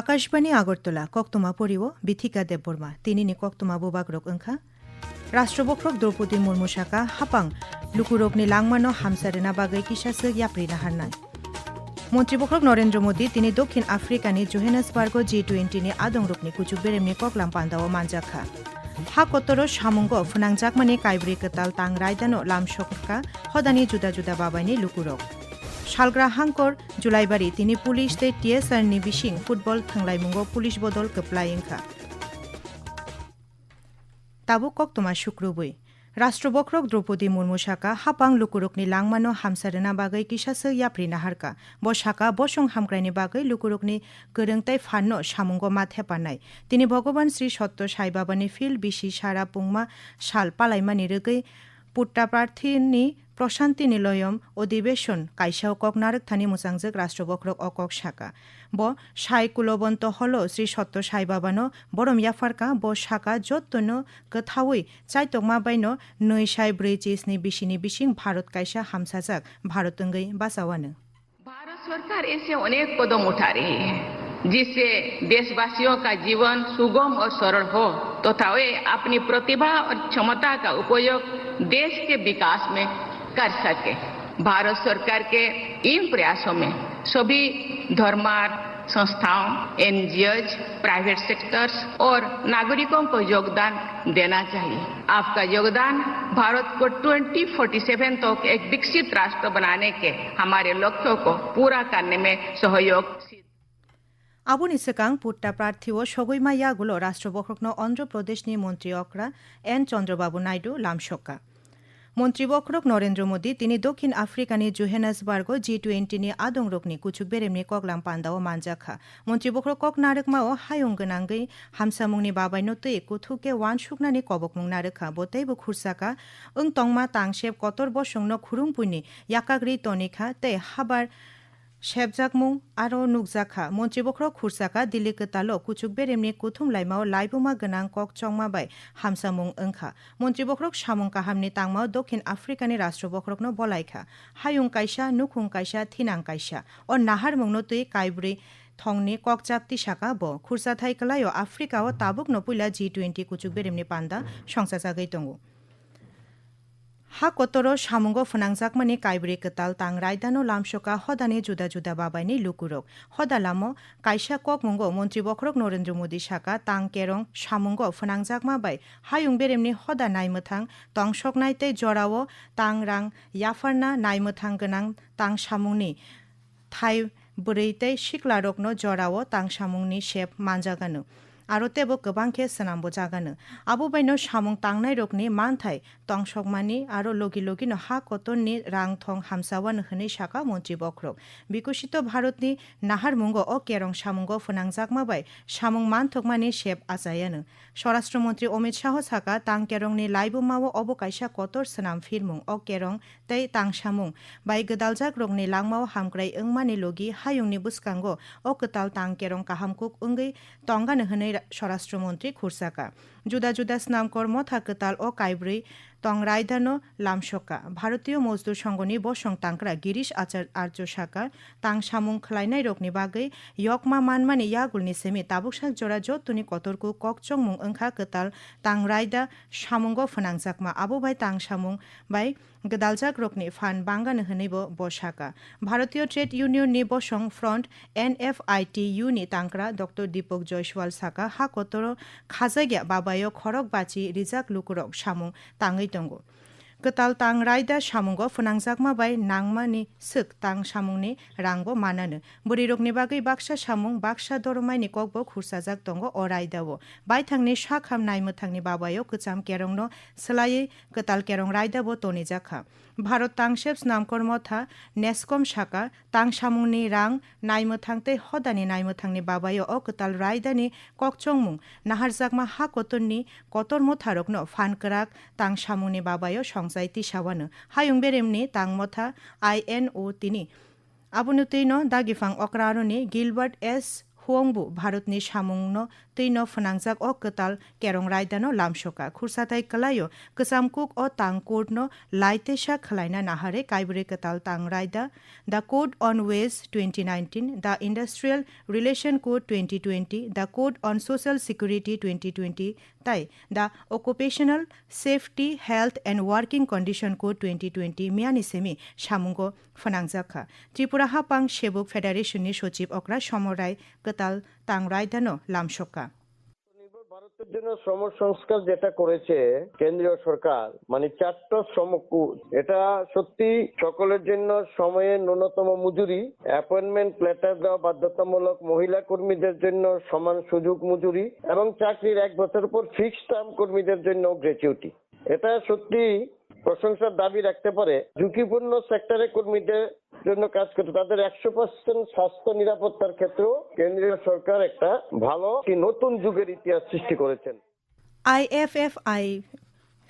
আকাশবাণী আগরতলা, কক্তমা পরিও বিথিকা দেববর্মা তিনিনি কক্তমা বুবাগ্রক ওংখা রাষ্ট্রবক্রক দ্রৌপদী মুর্মু সাকা হাপাং লুকুরকনি লাংমানো হামসারেনা বাগৈ কিসাসো ইয়াপ্রিনা হারনায় মন্ত্রীবক্রক নরেন্দ্র মোদী, তিনি দক্ষিণ আফ্রিকানি জোহেনাসবার্গ জি টুয়েন্টিনি আদংরকনি কুচুক বেরেমনি ককলাম পান্দাও মানজাখা। হা কত্তর সামুঙ্গ ফুনাংজাকমানি কাইব্রি কতাল তাং রায়দানো লামসকা হদানি জুদা জুদা বাবাইনি লুকুরক সালগ্রা হাংকর জুলাইবারি তিনি পুলিশ তে টিএসআরনি বিশিং ফুটবল থাংলাইमुंगो পুলিশ বদল কপ্লাইংখা তাবু কক্তমা শুক্রবই রাষ্ট্রবক্রক দ্রৌপদী মুর্মু সাকা হাপাং লুকুরকনি লাংমানো হামসারেনা বাগৈ কিসাসো ইয়াপ্রিনা হারকা ব সাকা বসং হামক্রাইনি বাগৈ লুকুরকনি গোরংতাই ফান্ন সামুঙ্গ মাথে পানাই তিনি ভগবান শ্রী সত্য সাই বাবানি ফিল, বিশি সারা পুংমা সাল পালাইমানি রগৈ, পুট্টা প্রার্থীনি প্রশান্তি নিলয়ম অধিবেশন কাইসা অকক নারক থানি মুসাংজক রাষ্ট্রবক্রক অকক শাখা। ব, সাই কুলবন্ত হল শ্রী সত্য সাই বাবানো বরম ইয়াফারকা ব, শাখা যত কথাওই চাইতকমা বাইন, নৈ সাই ব্রৈ চিসনি বিশিনি বিশিং, ভারত কাইসা হামসাজাক ভারত অঙ্গই বাসাওয়ানো ভারত সরকার এসে অনেক কদম उठा रही है जिससे देशवासियों का जीवन सुगम और सरल हो तथा तो वे अपनी प्रतिभा और क्षमता का उपयोग देश के विकास में कर सके भारत सरकार के इन प्रयासों में सभी धर्मार्थ संस्थाओं एनजीओज प्राइवेट सेक्टर्स और नागरिकों को योगदान देना चाहिए आपका योगदान भारत को 2047 तक एक विकसित राष्ट्र बनाने के हमारे लक्ष्यों को पूरा करने में सहयोग আবুনি সেকাং পুট্টা প্রার্থী ও সগৈমা ইয়াগুলো রাষ্ট্রবক্রগ্ন অন্ধ্রপ্রদেশনি মন্ত্রী অকরা এন চন্দ্রবাবু নাইডু লামসক্কা মন্ত্রীবক্রক নরেন্দ্র মোদী, তিনি দক্ষিণ আফ্রিকানি জুহেনাসবার্গ জি টুয়েন্টিনি আদংরকনি কুচুক বেরেমনি ককলাম পান্দাও মানজাখা। মন্ত্রীবক্রক কক নারকমাও হায়ং গনাঙ্গৈ হামসামুংনি বাবাই নতুই কুথুকে ওয়ান শুকনানি কবকমুং নারেখা বতৈবো খুরসাকা ওং তংমা তাংশেব কতর বসংনো খুরুংপুইনি ইয়াকাগ্রি তনিখা, তে হাবার শেবজাকমুং আরও নুকজাখা মন্ত্রীবক্র খুরসাকা দিল্লি কতালো কুচুক বেরেমনি কুথুম লাইমাও লাইবুমা গনাং কক চংমা বাই হামসামুং ওংখা মন্ত্রীবক্রক সামুং কাহামনি তাংমাও দক্ষিণ আফ্রিকানি রাষ্ট্রবক্রকনো বলাইখা হায়ুং কাইসা নুখুং কাইসা থিনাং কাইসা ও নাহার মুংনো তুই কাইব্রি থংনি ককচাপ্তি শাখা ব খুরসা থাইকলায় আফ্রিকা ও তাবুক নপুইলা জি টুয়েন্টি কুচুক বেরেমনি পান্ডা ha kotoro shamungo phunangjakmani kaibre katal tangrai dano lamshoka hodane juda juda babai ni lukurok hoda lamo kaisa kok mungo মন্ত্রী বখরক নরেন্দ্র মোদী শাখা তাং কেরং সামুঙ্গ ফনাংজাকমা বাই হায়ুং বেরেমনি হদা নাইমথাং তং সকনাইতে জরাও তাং রাং ইয়াফারনা নাইমথাং গনাং তাং সামুংনি থাই বুড়ৈতে শিকলারকনো জরাও তাং সামুংনি শেপ মানজাগানো aro tebo kwbang khe swnambo jagano abo bai no samung tangnai মানথাই manthai tongshokmani লগি লগি হা no ha kotonni rang thong hamsawan hwnwi saka মন্ত্রী বক্রক বিকশিত ভারতনি নাহার মুঙ্গ অ কেরং সামুঙ্গ ফোনাংজাকমাবাই সামুং মানথকমানি শেব আজায়ানো। স্বরাষ্ট্রমন্ত্রী অমিত শাহ সাকা তাং কেরংনি লাইবুমাও অবকাইসা কতর সনাম ফিরমুং অ কেরং তাই তাং সামুং বাই গদালজাক রংনি লাংমাও হামগ্রাই ওংমানি লগি হায়ুংনি বুসকাঙ্গ অ কতাল তাং কেরং কাহামকুক ওঙ্গই তঙ্গানো হनै স্বরাষ্ট্রমন্ত্রী খুরসাকা জুদা জুদা স্নামকর্ম থাকতাল ও কাইব্রৈ, তং রায়দানো লামসকা ভারতীয় মজদুর সংঘনি বসং তাংকরা গিরিশ আচার আর্য শাখা, তাং সামুং খলাইনাই রকনি বাগৈ ইয়কমা মানমানি ইয়াগুলনি সেমি তাবুকসাক জোড়া যতুনি কতরকু ককচং মুং ওংখা কতাল তাং রায়দা সামুঙ্গ ফনাংজাকমা আবু বাই তাং সামুং বাই গদালজাক রকনি ফান বাঙ্গানো হনৈব বসাকা ভারতীয় ট্রেড ইউনিয়ন নি বসং front N F I T U নি তাংকরা ডক্টর দীপক জয়সওয়াল সাকা হা কতর খাজাগিয়া বাবায় wayo khorok bachi rijak lukurok shamung tangai tongo Ketal tang raida samungo funangjakma bai nangmani sik tang samungni rangbo manano. Burirokni bagui baksa samung baksa doromaini kokbo khursajak tongo o raidabo. Bai thangni shakham naimu thangni babayo kucham kerongno selayei ketal kerong raidabo tonijakha. Bharat তাংসেপস নামকর্মথা নেসকম শাখা তাং সামুংনি রাং নাইমো থাংতে হদানি নাইমো থাংনি বাবায় অ কতাল রায়দানি ককচংমুং নাহারজাকমা হা কতননি কতর মথারকন ফানকরাক তাং সামুংনি বাবায় সংস হায়ুং বেরেমনি তাংমথা I N O তিনি আবুনুতৈন দাগিফাং অক্রারনি Gilbert S huangbu bharatni samungno tino phanangjak o katal kerong raidano lamsoka khursatai kalayo kasamkuk o tangkordno laitesa khalaina nahare kaiburi katal tang raida the code on ways 2019 the industrial relation code 2020 the code on social security 2020 তাই the occupational safety, health and working condition condition code 2020 মিয়ানি সেমি সামুঙ্গ ফনাংজাখা। ত্রিপুরা হাপাং সেবক ফেডারেশননি সচিব অকরা সমরায় কতাল তাংরাইদানো লামসকা। নির্ভর ভারতের জন্য শ্রম সংস্কার যেটা করেছে কেন্দ্রীয় সরকার মানে চারটা শ্রমকূট এটা সত্যি সকলের জন্য সময়ে ন্যূনতম মজুরি, অ্যাপয়েন্টমেন্ট, লেটার দেওয়া বাধ্যতামূলক মহিলা কর্মীদের জন্য সমান সুযোগ মজুরি এবং চাকরির এক বছর পর ফিক্সড টার্ম কর্মীদের জন্য গ্র্যাচুইটি এটা সত্যি প্রশংসার দাবি রাখতে পারে। ঝুঁকিপূর্ণ সেক্টরে কর্মীদের জন্য কাজ করতে, তাদের একশো পার্সেন্ট স্বাস্থ্য নিরাপত্তার ক্ষেত্রেও কেন্দ্রীয় সরকার একটা ভালো নতুন যুগের ইতিহাস সৃষ্টি করেছেন। আইএফএফআই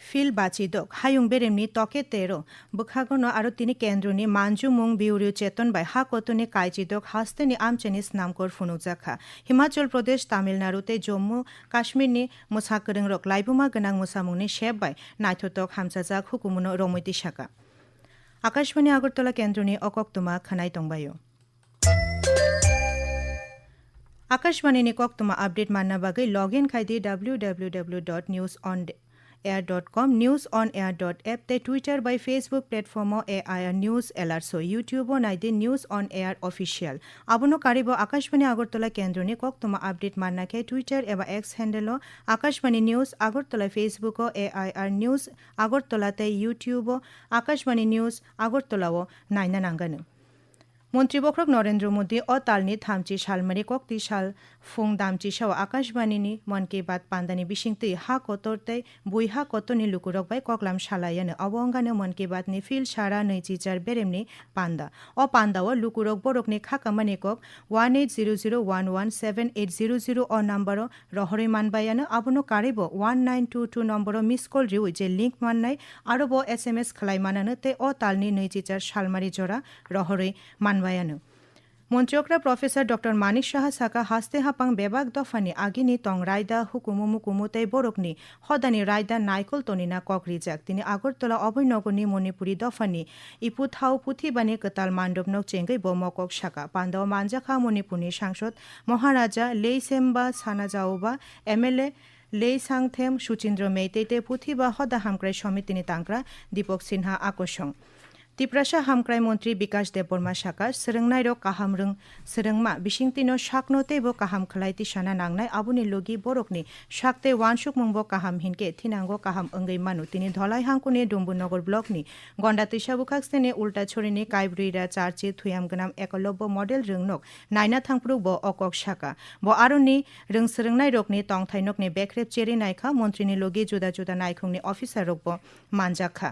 ফিল বাচিদক হায়ুং বেরেমনি তকে তেরো। বখাগনো আরও তিনি কেন্দ্রনি মানজু মুং বিউরিউ চেতন বাই হা কতনি কাইচিদক হাস্তেনি আমচেনি স্নামকর ফুনুকজাখা হিমাচল প্রদেশ, তামিলনাড়ুতে জম্মু কাশ্মীরনি মুসাকরং রক। লাইবুমা গনাং মুসামুংনি শেব বাই নাইথতক হামসাজাক হুকুমুনো রমৈতি শাখা। আকাশবাণী আগরতলা কেন্দ্রনি অকক্তমা খানাই তংবায়ো आकाशवाणी कक्तमा अपडेट मान्न बागै login खाइदि W W W dot news on air dot com news on air dot app তে Twitter by Facebook platform A I R news এলাৰ্ছো ইউটিউবৰ নাইডে নিউজ অন এয়ার অফিসিয়াল আপনো কারিব আকাশবাণী আগরতলা কেন্দ্র নিয়ে কক তোমা আপডেট মান্নাকে টুইটার এবার X handle Akashvani news Agartala Facebook A I R news আগরতলাতে YouTube Akashvani news আগরতলাও নাইনা নাঙ্গানো। মন্ত্রী বক্রক নরেন্দ্র মোদী অ তালনি থামচি সালমারি কক্তি সাল ফুং দামচি সাও আকাশবাণীনি মন কি বাত পান্দানি বিশিংতি হা কতরতে বই হা কতনি লুকুরক বাই ককলাম সালায়ানো অবঙ্গানো মন কি বাতনি ফিল সারা নৈচিচার বেরেমনি পান্দা অ পান্দাও লুকুরক বরকনি খাকামানি cock one eight zero zero one one seven eight zero zero অ নম্বর রহরে মানবায়ানো আবনো Karib one nine two two number miss call রিউ যে লিঙ্ক মাননাই আরব এস এম এস খালাইমানানো তে অ তালনি নৈচিচার সালমারি জোড়া রহরে মানবায়ানো মন্ত্রীকরা প্রফেসর ডক্টর মানিক সাহা সাকা হাস্তে হাপাং বেবাক দফানি আগিনি তং রায়দা হুকুমু মুকুমুতাই বরকনি হদানি রায়দা নাইকল তনিনা ককরিজাক তিনি আগরতলা অভয়নগরনি মণিপুরি দফানি ইপু থাও পুথিবানি কতাল মান্ডব নক চেঙ্গৈ বমকক সাকা। পান্দাও মানজাখা মণিপুরনি সাংসদ মহারাজা লেইসেম্বা সানাজাওবা এমএলএ লেই সাংথেম সুচিন্দ্র মেইতেতে পুথি বা হদা হামক্রাই সমিতিনি তাংক্রা দীপক সিনহা আকর্ষণ তিপ্রাসা হামক্রাই মন্ত্রী বিকাশ দেববর্মা সাকা সরংনাই র কাহাম রং সরংমা বিশিংতিনো শাকনোতে বো কাহাম খলাইতি সানা নাংনাই আবুনি লগি বরকনি শাকতে ওয়ানসুক মুংবো কাহাম হিনকে থিনাঙ্গো কাহাম অঙ্গৈ মানু তিনি ধলাই হাঙ্কুনি ডুম্বুনগর ব্লকনি গন্ডা তৈসাবুখাকস্তেনে উল্টা ছড়িনি কাইব্রিরা চারচি থুয়াম গনাম একলব্য মডেল রংনক নাইনা থাংপ্রুক ব অকক শাকা ব আরনি রং সরংনাই রকনি তংথাইনকনি বেখরেব চেরি নাইখা মন্ত্রীনি লগি জুদা জুদা নাইখংনি অফিসার রকব মানজাখা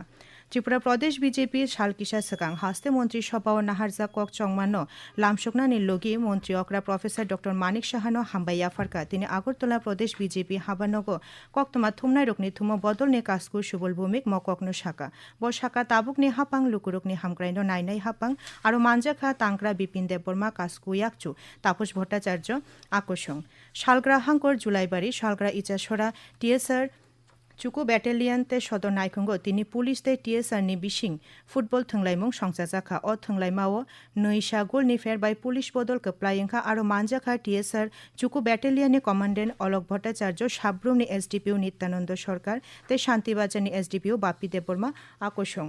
ত্রিপুরা প্রদেশ বিজেপি শালকিসা সকাং হাস্তে মন্ত্রী সভা নাহারজা কক চংমানো লামসকনানি লগি মন্ত্রী অকরা প্রফেসর ডক্টর মানিক সাহানো হাম্বাইয়া ফারকা তিনি আগরতলা প্রদেশ বিজেপি হাবানগ কক্তমা থুমনাই রকনি থুম বদলনি কাসকু সুবল ভূমিক মককনো শাখা ব শাখা তাবুকনি হাপাং লুকুরকনি হামক্রাইনো নাইনাই হাপাং আর মানজাখা তাংক্রা বিপিন দেববর্মা কাসকু ইয়াকচু তাপস ভট্টাচার্য আকর্ষণ শালগ্রা হাঙ্কর জুলাইবাড়ি শালগ্রা ইচাছড়া টিএসআর চুকু ব্যাটালিয়নতে সদর নাইখঙ্গ তিনি পুলিশতে টিএসআরনি বিশিং ফুটবল থংলাইমুং সংসাজাখা অ থংলাইমাও, নৈশা গোলনি ফেরবাই পুলিশ বদল কপ্লাইংখা আর মানজাখা টিএসআর চুকু ব্যাটালিয়নে কমান্ডেন্ট অলক ভট্টাচার্য, সাব্রমনি এসডিপিও নিত্যানন্দ সরকার, তে শান্তিবাজারনি এসডিপিও বাপি দেববর্মা আকর্ষণ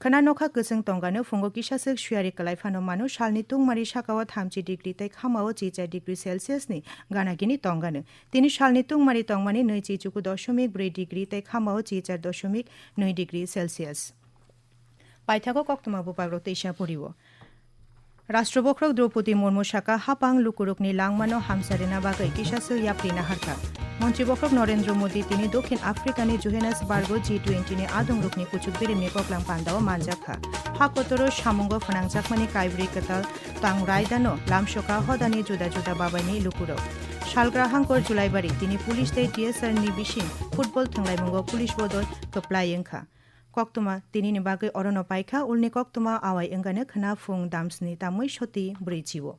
খনা নখা গজং টংগানো ফুঙ্গো কিসাসক সুয়ারি কলাইফানো মানো শালনি তুংমারি সাকাও থামচি ডিগ্রি তাই খামাও চিচা ডিগ্রি সেলসিয়াস নি গানাগিনি টংগানো তিনি শালনি তুংমারি তংমানি নই চিচুকু দশমিক ব্রই ডিগ্রি তাই খামাও চিচার দশমিক নই ডিগ্রি সেলসিয়াস পাইথাগো কক্তমাবু পাগ্র ইসা পড়িব রাষ্ট্রবক্রক দ্রৌপদী মুর্মু শাখা হাপাং লুকুরুকনি লাংমানো হামসারেনা বাগৈ কিসাসু ইয়াপ্রিনা হারকা। মন্ত্রীবক্রক নরেন্দ্র মোদী, তিনি দক্ষিণ আফ্রিকানি জোহেনাস বার্গো জি টুয়েন্টিনি আদং রুকনি কুচুক বেরেমনি ককলাং পান্দাও মানজাখা। হাকতর সামঙ্গ ফনাংজাকমানি কাইব্রি কতাল তাং রায়দানো লামসকা হদানি জুদা জুদা বাবাইনি লুকুরক। শালগ্রাহাঙ্কর জুলাইবাড়ি তিনি পুলিশ দে টিএসআর নি বিশিং ফুটবল থংলাইমঙ্গ পুলিশ বদল কপ্লাইংখা কক্তমা তিনি বাকে অরণ পাইখা উলনি কক্তমা আওয়াই এঙ্গানে খনা ফুং দামসনি তামুই সতী ব্রৈচিও